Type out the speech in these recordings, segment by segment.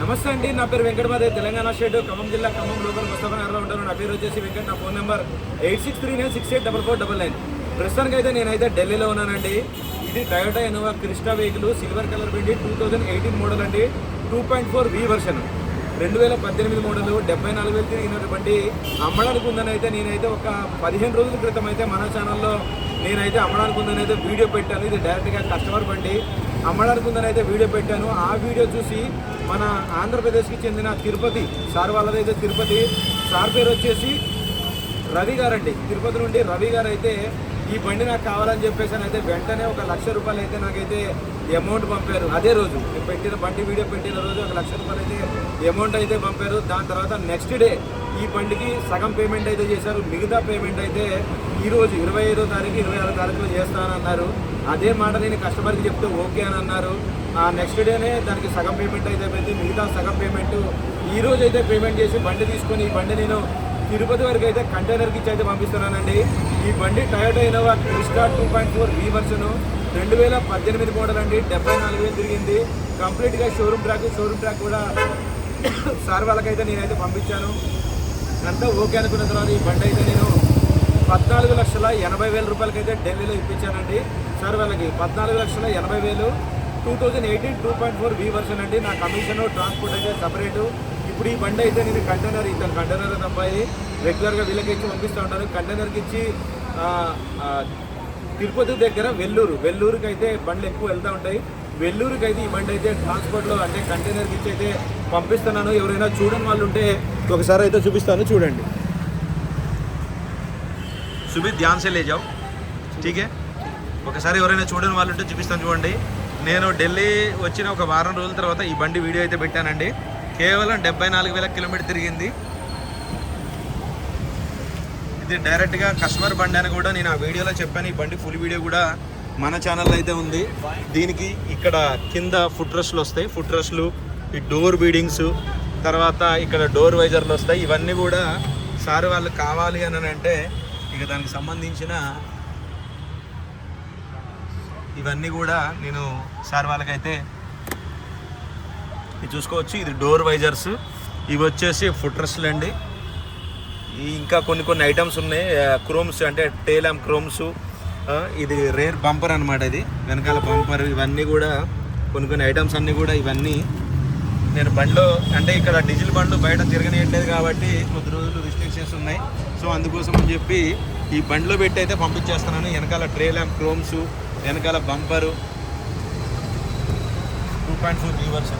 నమస్తే అండి నా పేరు వెంకటమాదే తెలంగాణ స్టేట్ ఖమ్మం జిల్లా ఖమ్మం లోకల్ ముస్తఫా ఉంటాను. నా పేరు వచ్చేసి వెంకట నా phone number eight six three nine six eight double four double nine. ప్రస్తుతానికి అయితే నేనైతే ఢిల్లీలో ఉన్నానండి. ఇది Toyota Innova Crysta vehicle silver colour బండి టూ థౌజండ్ ఎయిటీన్ మోడల్ అండి. Two point four V version. రెండు వేల పద్దెనిమిది మోడల్ డెబ్బై నాలుగు వేలు తిరిగినటువంటి అమ్మడానికి ఉందని అయితే నేనైతే ఒక పదిహేను రోజుల క్రితం అయితే మన ఛానల్లో నేనైతే అమ్మడానికి ఉందని అయితే వీడియో పెట్టాను. ఇది డైరెక్ట్గా కస్టమర్ బండి. అమ్మడానికి ఉందని అయితే వీడియో పెట్టాను. ఆ వీడియో చూసి మన ఆంధ్రప్రదేశ్కి చెందిన తిరుపతి సార్ వాళ్ళదైతే తిరుపతి. సార్ పేరు వచ్చేసి రవి గారండి. తిరుపతి నుండి రవి గారు అయితే ఈ బండి నాకు కావాలని చెప్పేసి అయితే వెంటనే ఒక లక్ష రూపాయలు అయితే నాకైతే అమౌంట్ పంపారు. అదే రోజు. నేను పెట్టిన బండి వీడియో పెట్టిన రోజు ఒక లక్ష రూపాయలు అయితే అమౌంట్ అయితే పంపారు. దాని తర్వాత నెక్స్ట్ డే ఈ బండికి సగం పేమెంట్ అయితే చేశారు. మిగతా పేమెంట్ అయితే ఈరోజు ఇరవై ఐదో తారీఖు ఇరవై ఆరో తారీఖులో చేస్తానన్నారు. అదే మాట నేను కస్టమర్కి చెప్తే ఓకే అని అన్నారు. ఆ నెక్స్ట్ డేనే దానికి సగం పేమెంట్ అయితే పోయింది. మిగతా సగం పేమెంట్ ఈ రోజు అయితే పేమెంట్ చేసి బండి తీసుకొని ఈ బండి నేను తిరుపతి వరకు అయితే కంటైనర్కి ఇచ్చి అయితే పంపిస్తున్నానండి. ఈ బండి Toyota Innova Crysta two point four V version రెండు వేల పద్దెనిమిది మోడల్ అండి. డెబ్బై నాలుగు వేలు తిరిగింది. కంప్లీట్గా షోరూమ్ ట్రాక్ షోరూమ్ ట్రాక్ కూడా సార్ వాళ్ళకైతే నేనైతే పంపించాను. అంతా ఓకే అనుకున్న తర్వాత ఈ బండి అయితే నేను పద్నాలుగు లక్షల ఎనభై వేల రూపాయలకైతే ఢిల్లీలో ఇప్పించానండి. సార్ వాళ్ళకి పద్నాలుగు లక్షల ఎనభై వేలు two thousand eighteen two point four V version అండి. నా కమిషన్ ట్రాన్స్పోర్ట్ అయితే సపరేటు. ఇప్పుడు ఈ బండి అయితే నేను కంటైనర్ ఇతను కంటైనర్ అబ్బాయి రెగ్యులర్గా వీళ్ళకి ఇచ్చి పంపిస్తూ ఉంటాను కంటైనర్కి ఇచ్చి తిరుపతి దగ్గర వెల్లూరు వెల్లూరుకి అయితే బండ్లు ఎక్కువ వెళ్తూ ఉంటాయి. వెల్లూరుకి అయితే ఈ బండి అయితే ట్రాన్స్పోర్ట్లో అంటే కంటైనర్కి ఇచ్చి అయితే పంపిస్తున్నాను. ఎవరైనా చూడని వాళ్ళు ఉంటే ఒకసారి అయితే చూపిస్తాను చూడండి. సుబిత్ ధ్యాన్ సే లే జాओ ఠీకే? ఒకసారి ఎవరైనా చూడని వాళ్ళు ఉంటే చూపిస్తాను చూడండి. నేను ఢిల్లీ వచ్చిన ఒక వారం రోజుల తర్వాత ఈ బండి వీడియో అయితే పెట్టానండి. కేవలం డెబ్బై నాలుగు వేల కిలోమీటర్ తిరిగింది. ఇది డైరెక్ట్గా కస్టమర్ బండి అని కూడా నేను ఆ వీడియోలో చెప్పాను. ఈ బండి ఫుల్ వీడియో కూడా మన ఛానల్లో అయితే ఉంది. దీనికి ఇక్కడ కింద ఫుట్ రెస్ట్లు వస్తాయి. ఫుట్ రెస్ట్లు ఈ డోర్ బీడింగ్స్ తర్వాత ఇక్కడ డోర్ వైజర్లు వస్తాయి. ఇవన్నీ కూడా సార్ వాళ్ళు కావాలి అని అంటే ఇక దానికి సంబంధించిన ఇవన్నీ కూడా నేను సార్ వాళ్ళకైతే ఇది చూసుకోవచ్చు. ఇది డోర్ వైజర్స్. ఇవి వచ్చేసి ఫుట్రస్లు అండి ఇంకా కొన్ని కొన్ని ఐటమ్స్ ఉన్నాయి. క్రోమ్స్ అంటే టేలామ్ క్రోమ్స్. ఇది రేర్ బంపర్ అనమాట ఇది. వెనకాల బంపర్ ఇవన్నీ కూడా కొన్ని కొన్ని ఐటమ్స్ అన్నీ కూడా ఇవన్నీ నేను బండ్లో అంటే ఇక్కడ డీజిల్ బండ్లు బయట తిరగనియట్లేదు కాబట్టి కొద్ది రోజులు రిస్ట్రిక్షన్స్ ఉన్నాయి. సో అందుకోసం అని చెప్పి ఈ బండ్లో పెట్టి అయితే పంపించేస్తున్నాను. వెనకాల ట్రే ల్యాంప్ క్రోమ్స్ వెనకాల bumper two point four viewers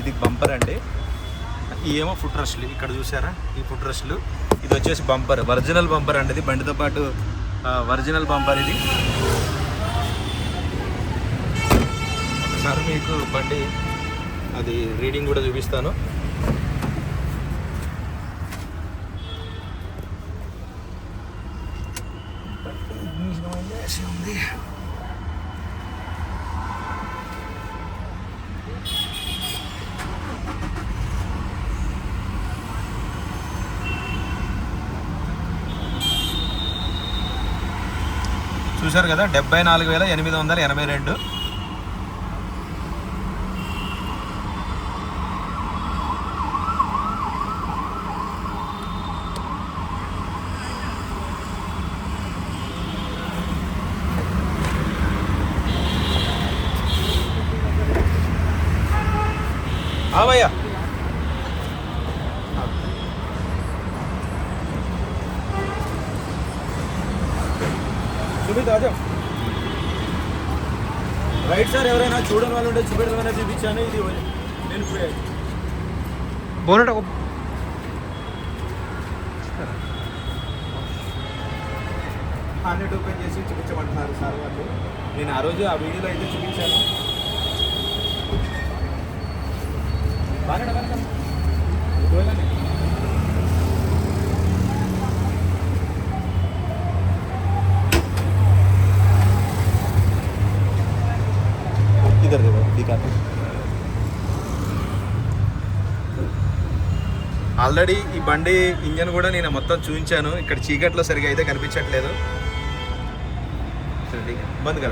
ఇది బంపర్ అండి. ఈ ఏమో ఫుట్ రష్లు ఇక్కడ చూసారా? ఈ ఫుట్ రష్లు ఇది వచ్చేసి బంపర్ ఒరిజినల్ బంపర్ అండి. ఇది బండితో పాటు ఒరిజినల్ బంపర్ ఇది. ఒకసారి మీకు బండి అది రీడింగ్ కూడా చూపిస్తాను. చూశారు కదా డెబ్బై నాలుగు వేల ఎనిమిది వందల ఎనభై రెండు. అవయ్యా సుమిత్ రాజా రైట్ సార్ ఎవరైనా చూడని వాళ్ళు ఉంటే చూపెడదామని చూపించాను. ఇది నేను బోనట్ హండ్రెడ్ ఓపెన్ చేసి చూపించమంటున్నారు సార్ వాళ్ళు. నేను ఆ రోజు ఆ వీడియోలో అయితే చూపించాను. इधर देखो दिखाते ఆల్రెడీ ఈ బండి ఇంజన్ కూడా నేను మొత్తం చూపించాను ఇక్కడ చీకట్లో సరిగా అయితే కనిపించట్లేదు हैं ठीक है बंद कर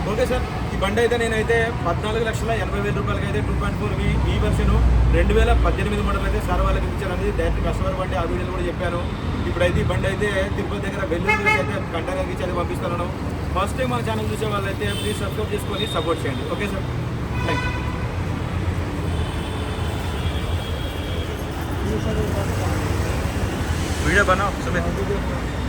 भाई छोड़ो वीडियो लेंथ ज़्यादा आता है ऑलरेडी एक बार दिखाया है इसलिए चलो ठीक है ఓకే సార్ ఈ బండి అయితే నేనైతే పద్నాలుగు లక్షల ఎనభై వేల రూపాయలకి అయితే టూ పాయింట్ ఫోర్ ఈ వెర్షన్ రెండు వేల పద్దెనిమిది మోడల్ అయితే సార్ వాళ్ళకి ఇచ్చారు అనేది డైరెక్ట్ కస్టమర్ బండి ఆ వీడియోలో కూడా చెప్పాను ఇప్పుడైతే ఈ బండి అయితే తిరుపతి దగ్గర వెల్లుల్లి అయితే కంటైనర్కి ఇచ్చి అది పంపిస్తున్నాను ఫస్ట్ టైం మా ఛానల్ చూసే వాళ్ళైతే ప్లీజ్ సబ్స్క్రైబ్ చేసుకొని సపోర్ట్ చేయండి okay sir thank you video बनाओ सुमित